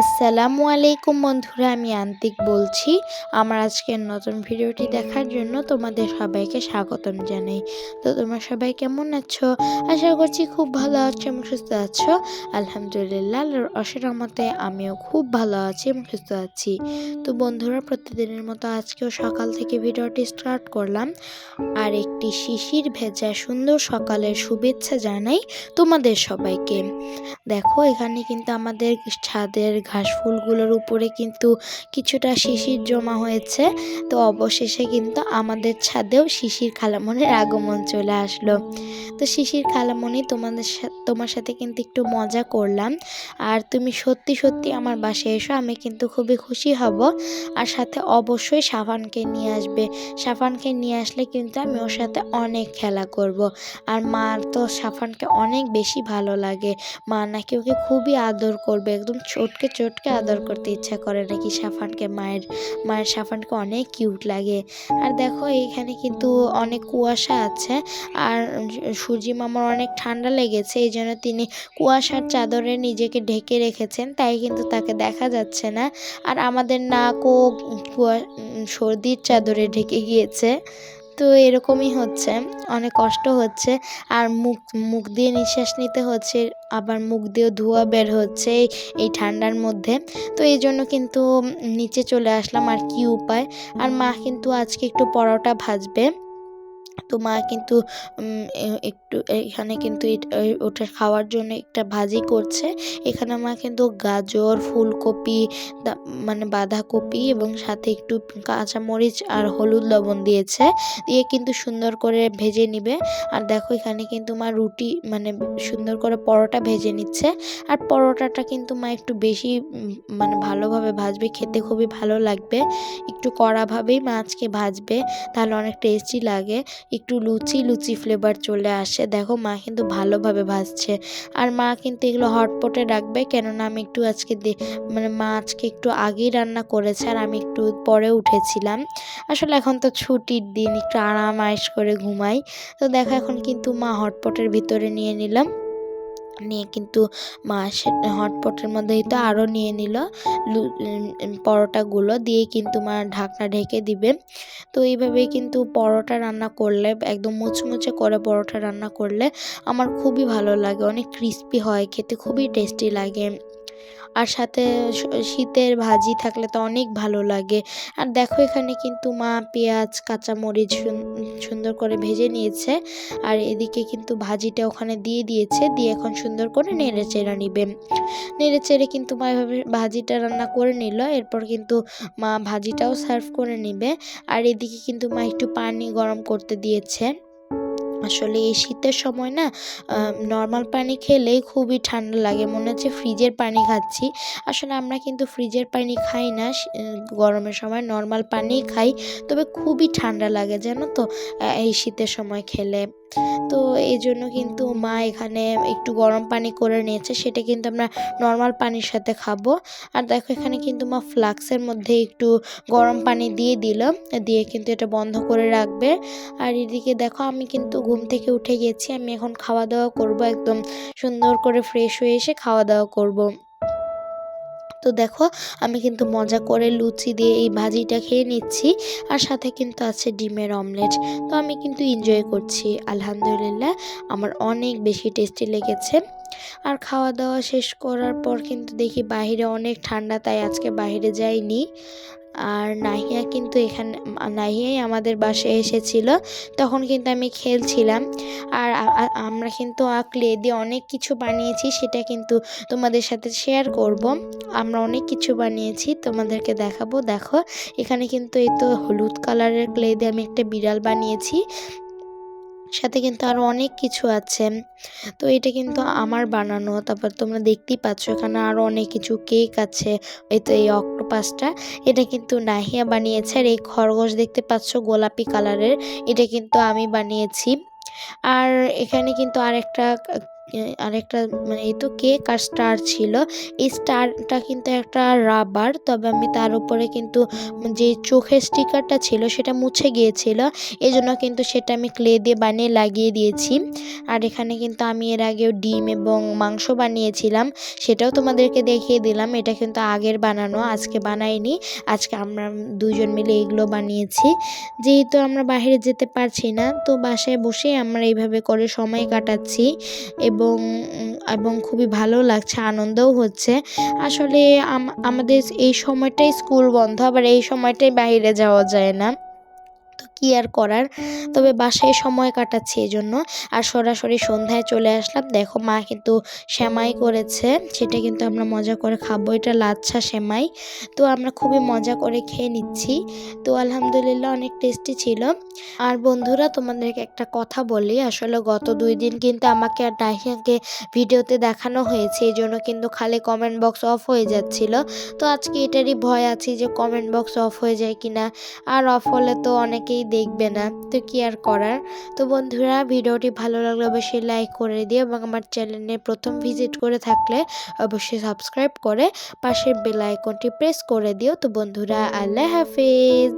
আসসালামু আলাইকুম বন্ধুরা, আমি আন্তিক বলছি। আমার আজকের নতুন ভিডিওটি দেখার জন্য তোমাদের সবাইকে স্বাগতম জানাই। তো তোমরা সবাই কেমন আছো? আশা করছি খুব ভালো আছো এবং সুস্থ আছো। আলহামদুলিল্লাহ রহমতে আমিও খুব ভালো আছি এবং সুস্থ আছি। তো বন্ধুরা, প্রতিদিনের মতো আজকেও সকাল থেকে ভিডিওটি স্টার্ট করলাম। আর একটি শিশির ভেজা সুন্দর সকালের শুভেচ্ছা জানাই তোমাদের সবাইকে। দেখো, এখানে কিন্তু আমাদের ছাদের ঘাস ফুলগুলোর উপরে কিন্তু কিছুটা শিশির জমা হয়েছে। তো অবশেষে কিন্তু আমাদের ছাদেও শিশির খালামনির আগমন চলে আসলো। তো শিশির খালামণি তোমাদের তোমার সাথে কিন্তু একটু মজা করলাম। আর তুমি সত্যি সত্যি আমার বাসায় এসো, আমি কিন্তু খুবই খুশি হব। আর সাথে অবশ্যই সাফানকে নিয়ে আসবে। সাফানকে নিয়ে আসলে কিন্তু আমি ওর সাথে অনেক খেলা করব। আর মার তো সাফানকে অনেক বেশি ভালো লাগে। মা নাকি ওকে খুবই আদর করবে, একদম চটকে চটকে আদর করতে ইচ্ছা করে নাকি সাফানকে, মায়ের মায়ের সাফানকে অনেক কিউট লাগে। আর দেখো, এখানে কিন্তু অনেক কুয়াশা আছে, আর সূর্যি মামার অনেক ঠান্ডা লেগেছে, এই জন্য তিনি কুয়াশার চাদরে নিজেকে ঢেকে রেখেছেন, তাই কিন্তু তাকে দেখা যাচ্ছে না। আর আমাদের নাকও কুয়া, সর্দির চাদরে ঢেকে গিয়েছে। তো এরকমই হচ্ছে। অনেক কষ্ট হচ্ছে। আর মুখ মুখ দিয়ে নিঃশ্বাস নিতে হচ্ছে। আবার মুখ দিয়েও ধোয়া বের হচ্ছে এই ঠান্ডার মধ্যে। তো এই জন্য কিন্তু নিচে চলে আসলাম আর কি উপায়। আর মা কিন্তু আজকে একটু পরোটা ভাজবে। তো মা কিন্তু একটু, এখানে কিন্তু ওটা খাওয়ার জন্য একটা ভাজি করছে। এখানে মা কিন্তু গাজর, ফুলকপি মানে বাঁধাকপি এবং সাথে একটু কাঁচামরিচ আর হলুদ লবণ দিয়েছে। দিয়ে কিন্তু সুন্দর করে ভেজে নিবে। আর দেখো এখানে কিন্তু মা রুটি মানে সুন্দর করে পরোটা ভেজে নিচ্ছে। আর পরোটাটা কিন্তু মা একটু বেশি মানে ভালোভাবে ভাজবে। খেতে খুবই ভালো লাগবে। একটু কড়াভাবেই মা আজকে ভাজবে। তাহলে অনেক টেস্টি লাগে। একটু লুচি লুচি ফ্লেভার চলে আসে। দেখো মা কিন্তু ভালোভাবে ভাজছে। আর মা কিন্তু এগুলো হটপটে রাখবে, কেননা আমি একটু আজকে মানে মা আজকে একটু আগেই রান্না করেছে আর আমি একটু পরে উঠেছিলাম। আসলে এখন তো ছুটির দিন, একটু আরাম আয়েস করে ঘুমাই। তো দেখো এখন কিন্তু মা হটপটের ভিতরে নিয়ে নিলাম। নিয়ে কিন্তু মা হটপটের মধ্যেই তো আরও নিয়ে নিল। পরোটাগুলো দিয়ে কিন্তু মা ঢাকনা ঢেকে দিবে। তো এইভাবেই কিন্তু পরোটা রান্না করলে, একদম মুচমুচে করে পরোটা রান্না করলে আমার খুবই ভালো লাগে। অনেক ক্রিস্পি হয়, খেতে খুবই টেস্টি লাগে। আর সাথে শীতের ভাজি থাকলে তো অনেক ভালো লাগে। আর দেখো এখানে কিন্তু মা পেঁয়াজ, কাঁচামরিচ সুন্দর করে ভেজে নিয়েছে। আর এদিকে কিন্তু ভাজিটা ওখানে দিয়ে দিয়েছে, দিয়ে এখন সুন্দর করে নেড়ে চেড়ে নিবে। নেড়ে চেড়ে কিন্তু মা এভাবে ভাজিটা রান্না করে নিল, এরপর কিন্তু মা ভাজিটাও সার্ভ করে নিবে। আর এদিকে কিন্তু মা একটু পানি গরম করতে দিয়েছে। আসলে এই শীতের সময় না নর্মাল পানি খেলেই খুবই ঠান্ডা লাগে। মনে হচ্ছে ফ্রিজের পানি খাচ্ছি। আসলে আমরা কিন্তু ফ্রিজের পানি খাই না গরমের সময় নর্মাল পানি খাই, তবে খুবই ঠান্ডা লাগে, জানো তো? এই শীতের সময় খেলে। তো এই জন্য কিন্তু মা এখানে একটু গরম পানি করে নিয়েছে। সেটা কিন্তু আমরা নর্মাল পানির সাথে খাব। আর দেখো এখানে কিন্তু মা ফ্লাক্সের মধ্যে একটু গরম পানি দিয়ে দিল। দিয়ে কিন্তু এটা বন্ধ করে রাখবে। আর এদিকে দেখো আমি কিন্তু ঘুম থেকে উঠে গেছি। আমি এখন খাওয়া দাওয়া করব একদম সুন্দর করে ফ্রেশ হয়ে এসে খাওয়া দাওয়া করব। তো দেখো, আমি কিন্তু মজা করে লুচি দিয়ে এই ভাজিটা খেয়ে নিচ্ছি। আর সাথে কিন্তু আছে ডিমের অমলেট। তো আমি কিন্তু এনজয় করছি, আলহামদুলিল্লাহ। আমার অনেক বেশি টেস্টি লেগেছে। আর খাওয়া দাওয়া শেষ করার পর কিন্তু দেখি বাহিরে অনেক ঠান্ডা, তাই আজকে বাহিরে যাইনি। আর নাহিয়া কিন্তু এখানে, নাহিয়াই আমাদের বাসায় এসেছিল। তখন কিন্তু আমি খেলছিলাম। আর আমরা কিন্তু ক্লে দিয়ে অনেক কিছু বানিয়েছি, সেটা কিন্তু তোমাদের সাথে শেয়ার করব। আমরা অনেক কিছু বানিয়েছি, তোমাদেরকে দেখাবো। দেখো, এখানে কিন্তু এই তো হলুদ কালারের ক্লে দিয়ে আমি একটা বিড়াল বানিয়েছি। সাথে কিন্তু আরও অনেক কিছু আছে। তো এটা কিন্তু আমার বানানো, তারপর তোমরা দেখতেই পাচ্ছ এখানে আরও অনেক কিছু কেক আছে। এই তো এই অক্টোপাসটা এটা কিন্তু নাহিয়া বানিয়েছে। আর এই খরগোশ দেখতে পাচ্ছ গোলাপি কালারের এটা কিন্তু আমি বানিয়েছি। আর এখানে কিন্তু আর একটা আরেকটা মানে এই তো কেক আর স্টার ছিল। এই স্টারটা কিন্তু একটা রাবার তবে আমি তার উপরে কিন্তু যে চোখের স্টিকারটা ছিল সেটা মুছে গিয়েছিল। এই জন্য কিন্তু সেটা আমি ক্লে দিয়ে বানিয়ে লাগিয়ে দিয়েছি। আর এখানে কিন্তু আমি এর আগেও ডিম এবং মাংস বানিয়েছিলাম। সেটাও তোমাদেরকে দেখিয়ে দিলাম। এটা কিন্তু আগের বানানো, আজকে বানাইনি। আজকে আমরা দুজন মিলে এগুলো বানিয়েছি। যেহেতু আমরা বাইরে যেতে পারছি না, তো বাসায় বসে আমরা এইভাবে করে সময় কাটাচ্ছি। এবং এবং এবং খুবই ভালো লাগছে, আনন্দও হচ্ছে। আসলে আমাদের এই সময়টাই স্কুল বন্ধ, আবার এই সময়টাই বাইরে যাওয়া যায় না। কী আর করার। তবে বাসায় সময় কাটাচ্ছি এই জন্য আর সরাসরি সন্ধ্যায় চলে আসলাম। দেখো মা কিন্তু সেমাই করেছে। সেটা কিন্তু আমরা মজা করে খাব। এটা লাচ্ছা সেমাই। তো আমরা খুবই মজা করে খেয়ে নিচ্ছি। তো আলহামদুলিল্লাহ অনেক টেস্টি ছিল। আর বন্ধুরা, তোমাদেরকে একটা কথা বলি। আসলে গত দুই দিন কিন্তু আমাকে আর নাহিয়াকে ভিডিওতে দেখানো হয়েছে। এই জন্য কিন্তু খালি কমেন্ট বক্স অফ হয়ে যাচ্ছিল। তো আজকে এটারই ভয় আছি যে কমেন্ট বক্স অফ হয়ে যায় কিনা। আর অফ হলে তো অনেকেই দেখবে না। তো কি আর করার? তো বন্ধুরা, ভিডিওটি ভালো লাগলে অবশ্যই লাইক করে দিও এবং আমার চ্যানেলে প্রথম ভিজিট করে থাকলে অবশ্যই সাবস্ক্রাইব করে পাশের বেল আইকনটি প্রেস করে দিও। তো বন্ধুরা, আল্লাহ হাফিজ।